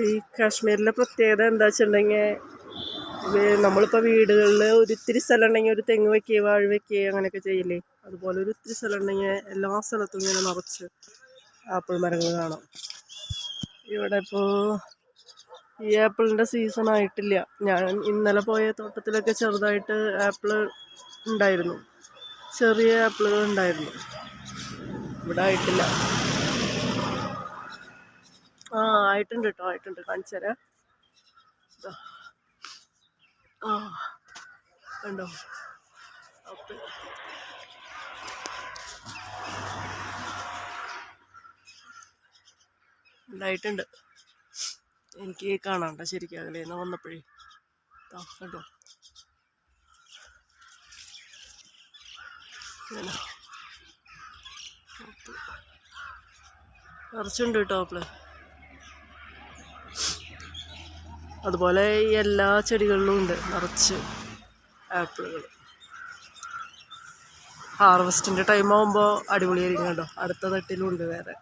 ഈ കാശ്മീരിലെ പ്രത്യേകത എന്താ വെച്ചിട്ടുണ്ടെങ്കിൽ നമ്മളിപ്പോൾ വീടുകളിൽ ഒരിത്തിരി സ്ഥലം ഉണ്ടെങ്കിൽ ഒരു തെങ്ങ് വെക്കുക വാഴ വെക്കുക അങ്ങനെയൊക്കെ ചെയ്യില്ലേ? അതുപോലെ ഒരു ഇത്തിരി സ്ഥലം ഉണ്ടെങ്കിൽ എല്ലാ സ്ഥലത്തും ഇങ്ങനെ നിറച്ച് ആപ്പിൾ മരങ്ങൾ കാണാം. ഇവിടെ ഇപ്പോൾ ഈ ആപ്പിളിന്റെ സീസൺ ആയിട്ടില്ല. ഞാൻ ഇന്നലെ പോയ തോട്ടത്തിലൊക്കെ ചെറുതായിട്ട് ആപ്പിൾ ഉണ്ടായിരുന്നു. ചെറിയ ആപ്പിളുകൾ ഉണ്ടായിരുന്നു. ഇവിടെ ആയിട്ടില്ല. ആ ആയിട്ടുണ്ട് കേട്ടോ ആയിട്ടുണ്ട്. കാണിച്ചു തരാം. ആ കണ്ടോ? ആപ്പിൾ ഉണ്ടായിട്ടുണ്ട്. എനിക്ക് കാണാണ്ട ശരിക്കും അകലേന്ന് വന്നപ്പോഴേ. കണ്ടോ. നിറച്ചുണ്ട് കേട്ടോ ആപ്പിൾ അതുപോലെ എല്ലാ ചെടികളിലും ഉണ്ട്. നിറച്ച് ആപ്പിളുകൾ ഹാർവസ്റ്റിന്റെ ടൈം ആകുമ്പോൾ അടിപൊളിയായിരിക്കും കേട്ടോ. അടുത്ത തട്ടിലും ഉണ്ട് വേറെ.